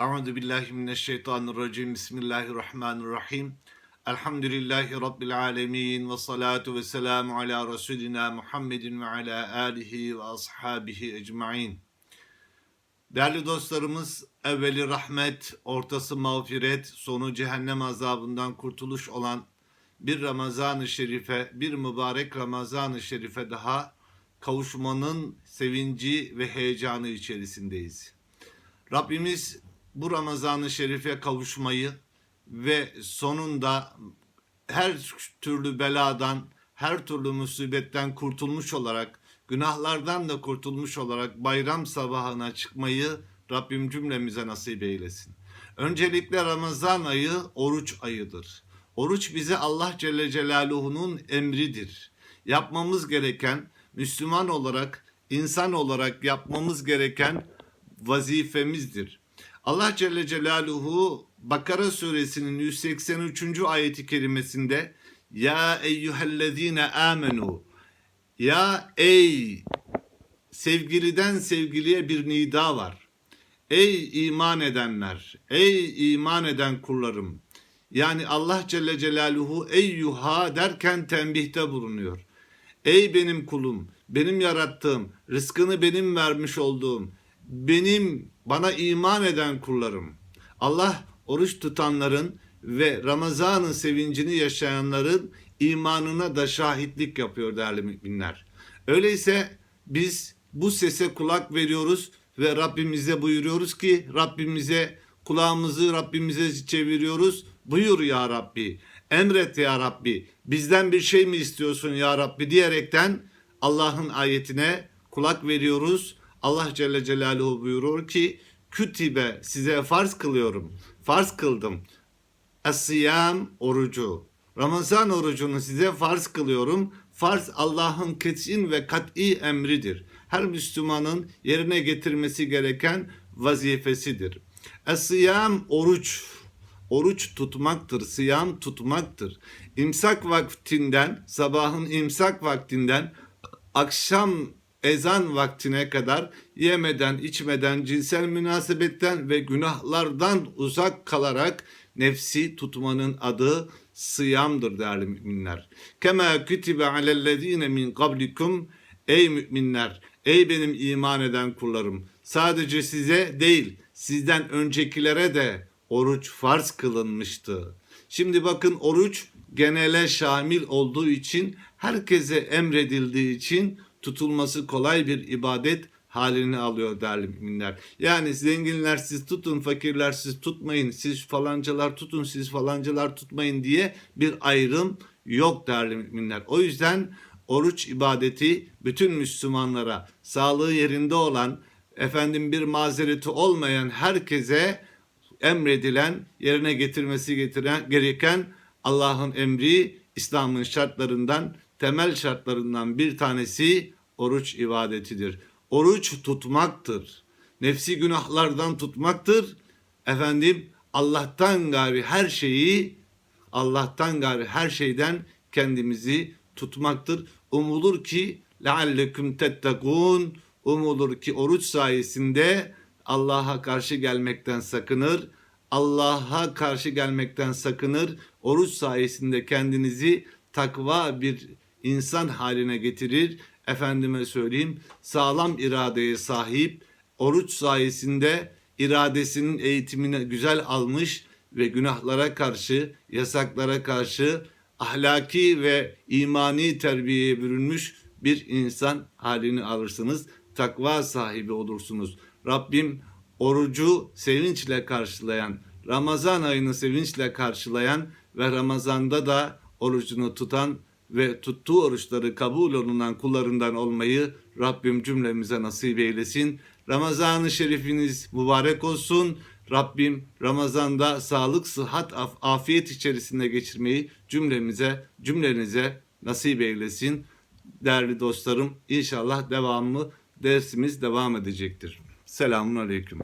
Euzu billahi mineşşeytanirracim. Bismillahirrahmanirrahim. Elhamdülillahi rabbil alamin ve salatu ve selamu ala resulina Muhammedin ve ala alihi ve ashabihi ecmaîn. Değerli dostlarımız, evveli rahmet, ortası mağfiret, sonu cehennem azabından kurtuluş olan bir Ramazan-ı Şerife, bir mübarek Ramazan-ı Şerife daha kavuşmanın sevinci ve heyecanı içerisindeyiz. Rabbimiz bu Ramazan-ı Şerif'e kavuşmayı ve sonunda her türlü beladan, her türlü musibetten kurtulmuş olarak, günahlardan da kurtulmuş olarak bayram sabahına çıkmayı Rabbim cümlemize nasip eylesin. Öncelikle Ramazan ayı oruç ayıdır. Oruç bize Allah Celle Celaluhu'nun emridir. Yapmamız gereken Müslüman olarak, insan olarak yapmamız gereken vazifemizdir. Allah Celle Celaluhu Bakara suresinin 183. ayeti kerimesinde Ya eyyühellezine amenu Ya ey sevgiliden sevgiliye bir nida var. Ey iman edenler, ey iman eden kullarım. Yani Allah Celle Celaluhu ey yuha derken tembihte bulunuyor. Ey benim kulum, benim yarattığım, rızkını benim vermiş olduğum, benim bana iman eden kullarım. Allah oruç tutanların ve Ramazan'ın sevincini yaşayanların imanına da şahitlik yapıyor değerli müminler. Öyleyse biz bu sese kulak veriyoruz ve Rabbimize buyuruyoruz ki Rabbimize kulağımızı Rabbimize çeviriyoruz. Buyur ya Rabbi, emret ya Rabbi, bizden bir şey mi istiyorsun ya Rabbi diyerekten Allah'ın ayetine kulak veriyoruz. Allah Celle Celaluhu buyurur ki kütibe size farz kılıyorum. Farz kıldım. Asiyam orucu. Ramazan orucunu size farz kılıyorum. Farz Allah'ın kesin ve kat'i emridir. Her Müslümanın yerine getirmesi gereken vazifesidir. Asiyam oruç. Oruç tutmaktır, siyam tutmaktır. İmsak vaktinden, sabahın imsak vaktinden akşam ezan vaktine kadar yemeden, içmeden, cinsel münasebetten ve günahlardan uzak kalarak nefsi tutmanın adı sıyamdır değerli müminler. Kema kütibe alellezine min kablikum ey müminler, ey benim iman eden kullarım. Sadece size değil, sizden öncekilere de oruç farz kılınmıştı. Şimdi bakın oruç genele şamil olduğu için, herkese emredildiği için tutulması kolay bir ibadet halini alıyor değerli müminler. Yani zenginler siz tutun, fakirler siz tutmayın, siz falancalar tutun, siz falancalar tutmayın diye bir ayrım yok değerli müminler. O yüzden oruç ibadeti bütün Müslümanlara, sağlığı yerinde olan, efendim bir mazereti olmayan herkese emredilen, yerine getirmesi getiren, gereken Allah'ın emri, İslam'ın şartlarından, temel şartlarından bir tanesi oruç ibadetidir. Oruç tutmaktır. Nefsi günahlardan tutmaktır. Efendim Allah'tan gari her şeyi Allah'tan gari her şeyden kendimizi tutmaktır. Umulur ki lealleküm tettekûn umulur ki oruç sayesinde Allah'a karşı gelmekten sakınır. Allah'a karşı gelmekten sakınır. Oruç sayesinde kendinizi takva bir insan haline getirir efendime söyleyeyim sağlam iradeye sahip oruç sayesinde iradesinin eğitimini güzel almış ve günahlara karşı, yasaklara karşı ahlaki ve imani terbiyeye bürünmüş bir insan halini alırsınız. Takva sahibi olursunuz. Rabbim orucu sevinçle karşılayan, Ramazan ayını sevinçle karşılayan ve Ramazan'da da orucunu tutan ve tuttuğu oruçları kabul olunan kullarından olmayı Rabbim cümlemize nasip eylesin. Ramazan-ı Şerifiniz mübarek olsun. Rabbim Ramazan'da sağlık, sıhhat, af, afiyet içerisinde geçirmeyi cümlemize, cümlenize nasip eylesin. Değerli dostlarım inşallah devamı dersimiz devam edecektir. Selamun Aleyküm.